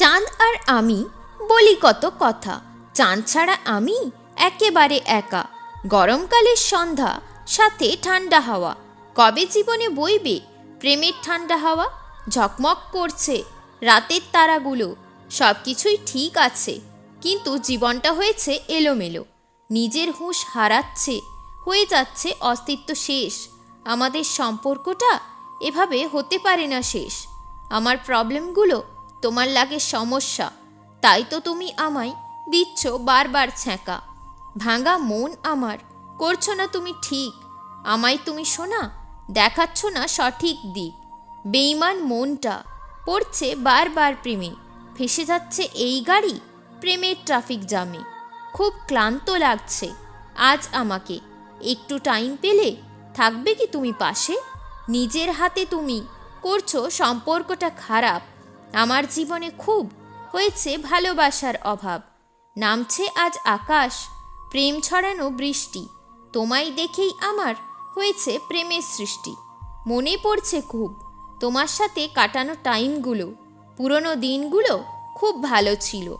চাঁদ আর আমি বলি কত কথা। চাঁদ ছাড়া আমি একেবারে একা। গরমকালের সন্ধ্যা, সাথে ঠান্ডা হাওয়া। কবে জীবনে বইবে প্রেমের ঠান্ডা হাওয়া? ঝকমক করছে রাতের তারাগুলো। সব কিছুই ঠিক আছে, কিন্তু জীবনটা হয়েছে এলোমেলো। নিজের হুঁশ হারাচ্ছে, হয়ে যাচ্ছে অস্তিত্ব শেষ। আমাদের সম্পর্কটা এভাবে হতে পারে না শেষ। আমার প্রবলেমগুলো তোমার লাগে সমস্যা, তাই তো তুমি আমায় দিচ্ছ বারবার ছ্যাঁকা। ভাঙা মন আমার, করছ না তুমি ঠিক, আমায় তুমি শোনা, দেখাচ্ছ না সঠিক দিক। বেইমান মনটা পড়ছে বারবার প্রেমে ফেসে যাচ্ছে এই গাড়ি প্রেমের ট্রাফিক জামে। খুব ক্লান্ত লাগছে আজ আমাকে, একটু টাইম পেলে থাকবে কি তুমি পাশে? নিজের হাতে তুমি করছ সম্পর্কটা খারাপ আমার জীবনে খুব হয়েছে ভালোবাসার অভাব। নামছে আজ আকাশ, প্রেম ছড়ানো বৃষ্টি। তোমায় দেখেই আমার হয়েছে প্রেমের সৃষ্টি। মনে পড়ছে খুব তোমার সাথে কাটানো টাইমগুলো। পুরনো দিনগুলো খুব ভালো ছিল।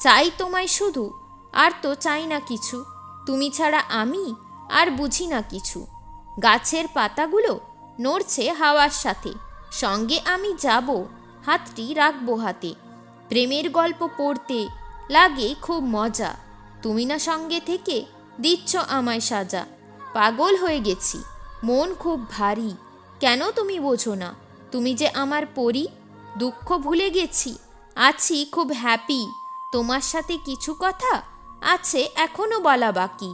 চাই তোমায় শুধু, আর তো চাই না কিছু। তুমি ছাড়া আমি আর বুঝি না কিছু। গাছের পাতাগুলো নড়ছে হাওয়ার সাথে। সঙ্গে আমি যাব হাতটি রাখব হাতে। প্রেমের গল্প পড়তে লাগে খুব মজা। তুমি না সঙ্গে থেকে দিচ্ছ আমায় সাজা। পাগল হয়ে গেছি, মন খুব ভারী। কেন তুমি বোঝো না, তুমি যে আমার পরি? দুঃখ ভুলে গেছি, আছি খুব হ্যাপি তোমার সাথে কিছু কথা আছে এখনও বলা বাকি।